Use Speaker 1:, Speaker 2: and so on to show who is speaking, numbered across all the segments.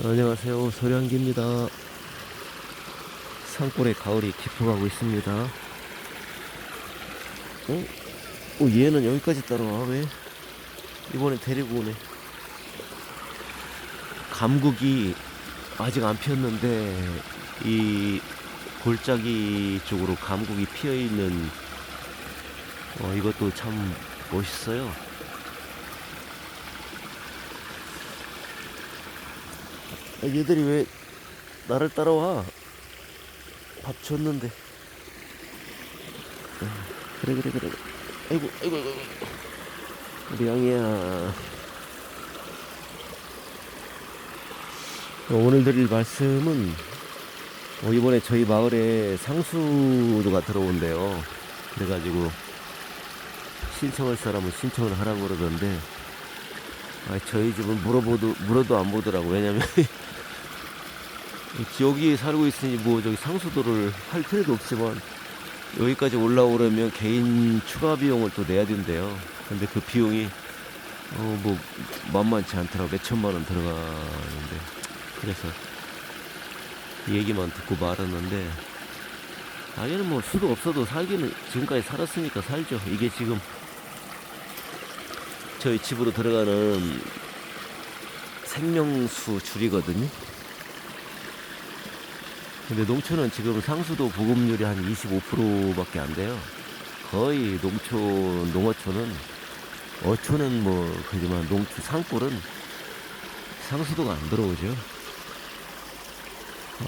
Speaker 1: 안녕하세요. 소량기입니다. 산골에 가을이 깊어가고 있습니다. 어? 어, 얘는 여기까지 따라와, 왜? 이번에 데리고 오네. 감국이 아직 안 피었는데, 이 골짜기 쪽으로 감국이 피어 있는, 어, 이것도 참 멋있어요. 얘들이 왜 나를 따라와? 밥 줬는데. 아, 그래 그래 그래. 아이고 아이고 아이고. 우리 양이야. 어, 오늘 드릴 말씀은 어, 이번에 저희 마을에 상수도가 들어온대요. 그래가지고 신청할 사람은 신청을 하라고 그러던데 아, 저희 집은 물어보도 물어도 안 보더라고. 왜냐면 여기에 살고 있으니 뭐 저기 상수도를 할 필요도 없지만 여기까지 올라오려면 개인 추가 비용을 또 내야 된대요. 근데 그 비용이 어 뭐 만만치 않더라고. 몇 천만 원 들어가는데 그래서 이 얘기만 듣고 말았는데 당연히 뭐 수도 없어도 살기는 지금까지 살았으니까 살죠. 이게 지금 저희 집으로 들어가는 생명수 줄이거든요. 근데 농촌은 지금 상수도 보급률이 한 25%밖에 안 돼요. 거의 농촌, 농어촌은, 어촌은 뭐, 그지만 농촌, 산골은 상수도가 안 들어오죠.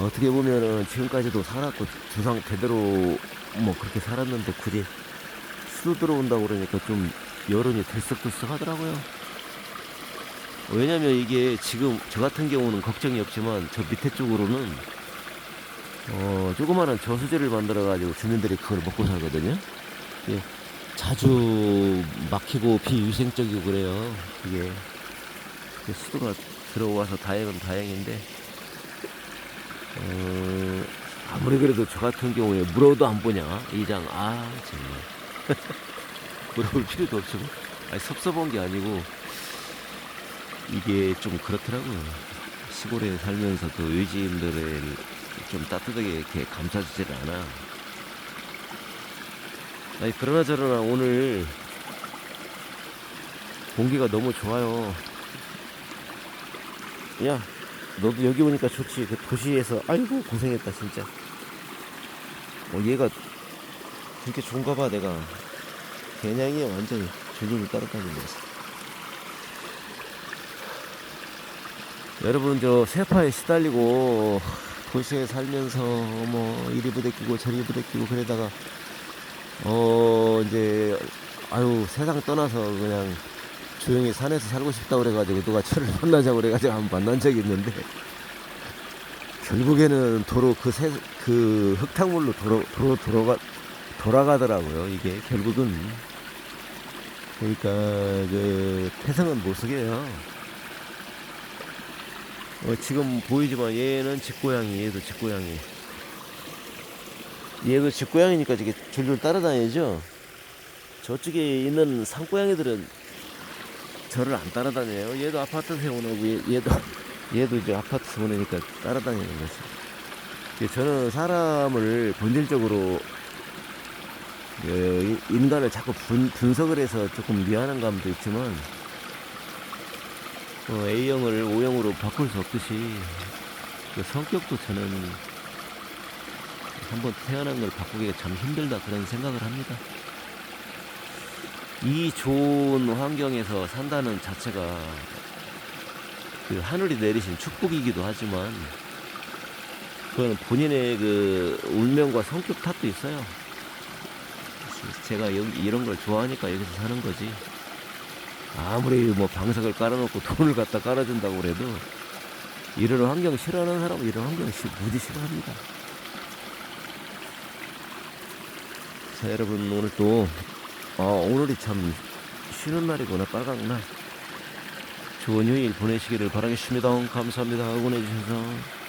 Speaker 1: 어떻게 보면은 지금까지도 살았고, 주상 제대로 뭐 그렇게 살았는데 굳이 수도 들어온다고 그러니까 좀 여론이 들썩들썩 하더라고요. 왜냐면 이게 지금 저 같은 경우는 걱정이 없지만 저 밑에 쪽으로는 어, 조그마한 저수지를 만들어가지고 주민들이 그걸 먹고 살거든요. 예, 자주 막히고 비위생적이고 그래요. 이게 그 수도가 들어와서 다행은 다행인데, 어, 아무리 그래도 저 같은 경우에 물어도 안 보냐, 이장, 아, 정말. 물어볼 필요도 없지 뭐. 아니, 섭섭한 게 아니고, 이게 좀 그렇더라고요. 시골에 살면서도 외지인들을 좀 따뜻하게 이렇게 감싸주질 않아. 아니, 그러나 저러나 오늘 공기가 너무 좋아요. 야, 너도 여기 오니까 좋지. 그 도시에서, 아이고, 고생했다, 진짜. 어, 얘가 그렇게 좋은가 봐, 내가. 개냥이 완전히 줄줄이 따라다니면서. 여러분, 저 세파에 시달리고 도시에 살면서 뭐 이리 부대끼고 저리 부대끼고 그러다가 어 이제 아유 세상 떠나서 그냥 조용히 산에서 살고 싶다 그래가지고 누가 저를 만나자고 그래가지고 한번 만난 적이 있는데 결국에는 도로 그새그 흙탕물로 도로 도로 돌아가 돌아가더라고요 이게 결국은 그러니까 그 태생은 못 속여요. 어, 지금 보이지만 얘는 집고양이, 얘도 집고양이. 얘도 집고양이니까 저게 줄줄 따라다니죠? 저쪽에 있는 산고양이들은 저를 안 따라다녀요. 얘도 아파트에서 오고, 얘, 얘도, 얘도 이제 아파트에서 오니까 따라다니는. 근데 저는 사람을 본질적으로 그 인간을 자꾸 분, 분석을 해서 조금 미안한 감도 있지만 어, A형을 O형으로 바꿀 수 없듯이 그 성격도 저는 한번 태어난 걸 바꾸기가 참 힘들다 그런 생각을 합니다. 이 좋은 환경에서 산다는 자체가 그 하늘이 내리신 축복이기도 하지만 그건 본인의 그 운명과 성격 탓도 있어요. 제가 여기 이런 걸 좋아하니까 여기서 사는 거지. 아무리 뭐 방석을 깔아놓고 돈을 갖다 깔아준다고 그래도 이런 환경 싫어하는 사람은 이런 환경 싫- 무지 싫어합니다. 자 여러분 오늘 또 아, 오늘이 참 쉬는 날이구나 빨강 날 좋은 휴일 보내시기를 바라겠습니다. 감사합니다. 응원해 주셔서.